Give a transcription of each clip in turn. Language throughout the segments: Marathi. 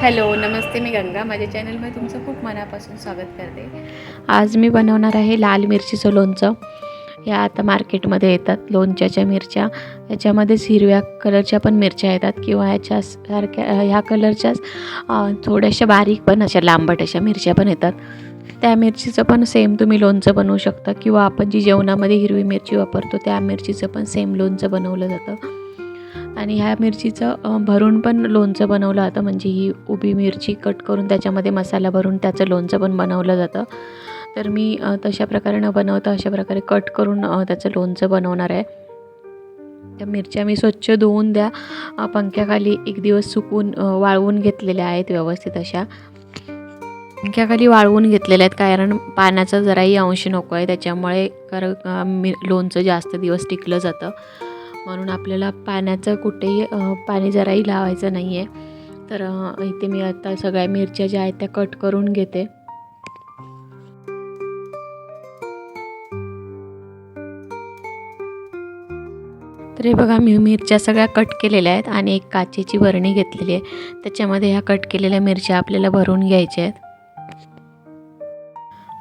हॅलो नमस्ते मी गंगा. माझ्या चॅनलमध्ये तुमचं खूप मनापासून स्वागत करते. आज मी बनवणार आहे लाल मिरचीचं लोणचं. या आता मार्केटमध्ये येतात लोणच्याच्या मिरच्या. याच्यामध्येच हिरव्या कलरच्या पण मिरच्या येतात किंवा याच्या सारख्या ह्या कलरच्याच थोड्याशा बारीक पण अशा लांबट अशा मिरच्या पण येतात. त्या मिरचीचं पण सेम तुम्ही लोणचं बनवू शकता किंवा आपण जी जेवणामध्ये हिरवी मिरची वापरतो त्या मिरचीचं पण सेम लोणचं बनवलं जातं. आणि ह्या मिरचीचं भरून पण लोणचं बनवलं जातं. म्हणजे ही उभी मिरची कट करून त्याच्यामध्ये मसाला भरून त्याचं लोणचं पण बनवलं जातं. तर मी तशा प्रकारे न बनवता अशा प्रकारे कट करून त्याचं लोणचं बनवणार आहे. त्या मिरच्या मी स्वच्छ धुवून द्या. पंख्याखाली एक दिवस सुकून वाळवून घेतलेल्या आहेत व्यवस्थित अशा. पंख्याखाली वाळवून घेतलेल्या आहेत कारण पाण्याचा जराही अंश नको आहे. त्याच्यामुळे कारण मी लोणचं जास्त दिवस टिकलं जातं. म्हणून आपल्याला पाण्याचं कुठेही पाणी जराही लावायचं नाही आहे तर इथे मी आता सगळ्या मिरच्या ज्या आहेत त्या कट करून घेते. तर हे बघा मी मिरच्या सगळ्या कट केलेल्या आहेत आणि एक काचेची बरणी घेतलेली आहे. त्याच्यामध्ये ह्या कट केलेल्या मिरच्या आपल्याला भरून घ्यायच्या आहेत.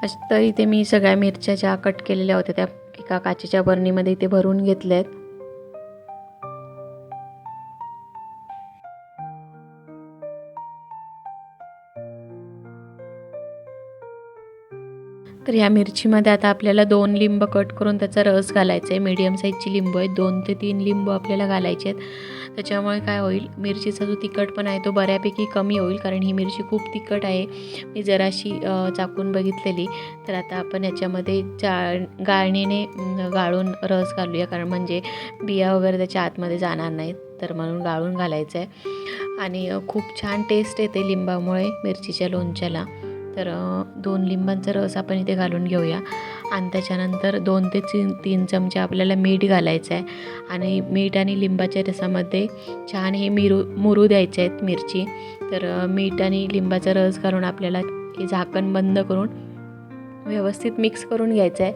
अश- तर इथे मी सगळ्या मिरच्या ज्या कट केलेल्या होत्या त्या एका काचेच्या बरणीमध्ये इथे भरून घेतल्या आहेत. तर ह्या मिरचीमध्ये आता आपल्याला दोन लिंब कट करून त्याचा रस घालायचा आहे. मीडियम साईजची लिंबू आहेत. दोन ते तीन लिंबू आपल्याला घालायचे आहेत. त्याच्यामुळे काय होईल मिरचीचा जो तिखटपणा आहे तो बऱ्यापैकी कमी होईल कारण ही मिरची खूप तिखट आहे. मी जराशी चाकून बघितलेली. तर आता आपण याच्यामध्ये चा गाळणीने गाळून रस घालूया कारण म्हणजे बिया वगैरे त्याच्या आतमध्ये जाणार नाहीत. तर म्हणून गाळून घालायचं आहे आणि खूप छान टेस्ट येते लिंबामुळे मिरचीच्या लोणच्याला. तर दोन लिंबांचा रस आपण इथे घालून घेऊया. आणि त्याच्यानंतर दोन ते तीन तीन चमचे आपल्याला मीठ घालायचं आहे आणि मीठ आणि लिंबाच्या रसामध्ये छान हे मिरू मुरू द्यायचे आहेत मिरची. तर मीठ आणि लिंबाचा रस घालून आपल्याला हे झाकण बंद करून व्यवस्थित मिक्स करून घ्यायचं आहे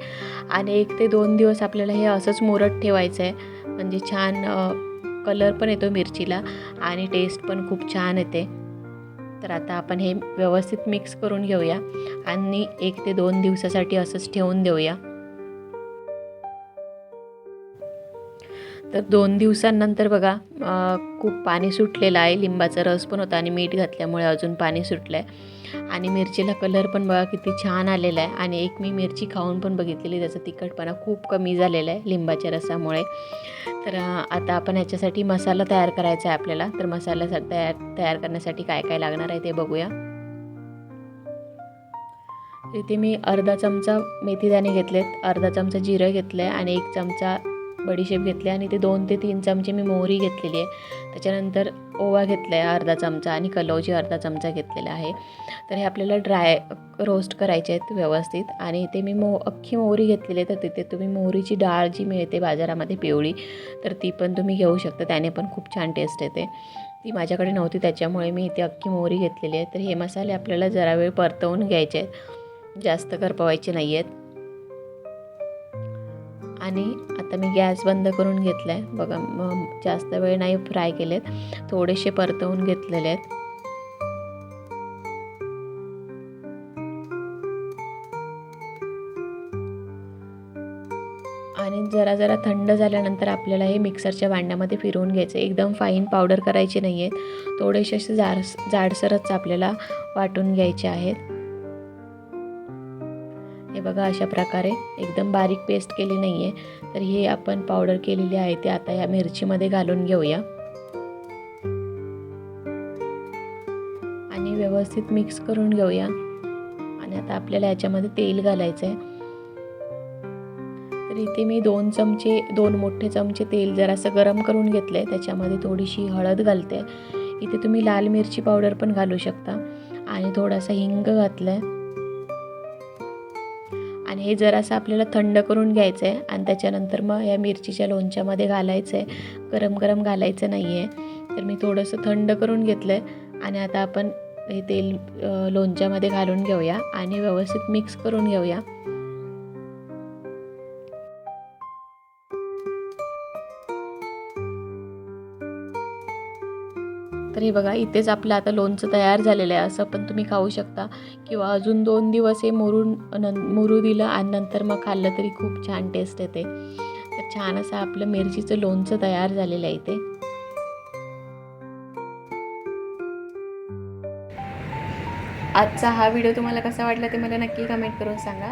आणि एक ते दोन दिवस आपल्याला हे असंच मुरत ठेवायचं आहे म्हणजे छान कलर पण येतो मिरचीला आणि टेस्ट पण खूप छान येते. तर आता आपण हे व्यवस्थित मिक्स करून घेऊया आणि एक ते दोन दिवसासाठी असंच ठेवून देऊया. तर दोन दिवसांनंतर बघा खूप पाणी सुटलेलं आहे. लिंबाचा रस पण होता आणि मीठ घातल्यामुळे अजून पाणी सुटलं आहे आणि मिरचीला कलर पण बघा किती छान आलेला आहे. आणि एक मी मिरची खाऊन पण बघितलेली त्याचा तिखटपणा खूप कमी झालेला आहे लिंबाच्या रसामुळे. तर आता आपण ह्याच्यासाठी मसाला तयार करायचा आहे आपल्याला. तर मसाला सा- तयार तयार करण्यासाठी काय काय लागणार आहे ते बघूया. इथे मी अर्धा चमचा मेथीदाणे घेतलेत. अर्धा चमचा जिरं घेतलं आहे आणि एक चमचा बडीशेप घेतली आणि ते दोन ते तीन चमचे मी मोहरी घेतलेली आहे. त्याच्यानंतर ओवा घेतला आहे अर्धा चमचा आणि कलौजी अर्धा चमचा घेतलेला आहे. तर हे आपल्याला ड्राय रोस्ट करायचे आहेत व्यवस्थित आणि इथे मी मो अख्खी मोहरी घेतलेली आहे तर तिथे तुम्ही मोहरीची डाळ जी मिळते बाजारामध्ये पिवळी तर ती पण तुम्ही घेऊ शकता. त्याने पण खूप छान टेस्ट येते. ती माझ्याकडे नव्हती त्याच्यामुळे मी इथे अख्खी मोहरी घेतलेली आहे. तर हे मसाले आपल्याला जरा वेळ परतवून घ्यायचे आहेत. जास्त करपवायचे नाही आहेत आणि आता मी गॅस बंद करून घेतला आहे बघा मग जास्त वेळ नाही फ्राय केलेत. थोडेसे परतवून घेतलेले आहेत. आणि जरा जरा थंड झाल्यानंतर आपल्याला हे मिक्सरच्या भांड्यामध्ये फिरवून घ्यायचं एकदम फाईन पावडर करायचे नाही आहेत थोडेसे असे जाड जाडसरच आपल्याला वाटून घ्यायचे आहेत. हे बघा अशा प्रकारे एकदम बारीक पेस्ट केली नाही आहे तर हे आपण पावडर केलेली आहे ते आता या मिरचीमध्ये घालून घेऊया. आणि व्यवस्थित मिक्स करून घेऊया. आणि आता आपल्याला याच्यामध्ये तेल घालायचं आहे तर इथे मी दोन चमचे दोन मोठे चमचे तेल जरासं गरम करून घेतलं आहे त्याच्यामध्ये थोडीशी हळद घालते. इथे तुम्ही लाल मिरची पावडर पण घालू शकता. आणि थोडासा हिंग घातला आहे आणि हे जरासं आपल्याला थंड करून घ्यायचं आहे आणि त्याच्यानंतर मग या मिरचीच्या लोणच्यामध्ये घालायचं आहे गरम गरम घालायचं नाही आहे तर मी थोडंसं थंड करून घेतलं आहे आणि आता आपण हे तेल लोणच्यामध्ये घालून घेऊया आणि व्यवस्थित मिक्स करून घेऊया. तर हे बघा इथेच आपलं आता लोणचं तयार झालेलं आहे. असं पण तुम्ही खाऊ शकता. किंवा अजून दोन दिवस हे मुरून नं मुरू दिलं आणि नंतर मग खाल्लं तरी खूप छान टेस्ट येते. तर छान असं आपलं मिरचीचं लोणचं तयार झालेलं आहे इथे. आजचा हा व्हिडिओ तुम्हाला कसा वाटला ते मला नक्की कमेंट करून सांगा.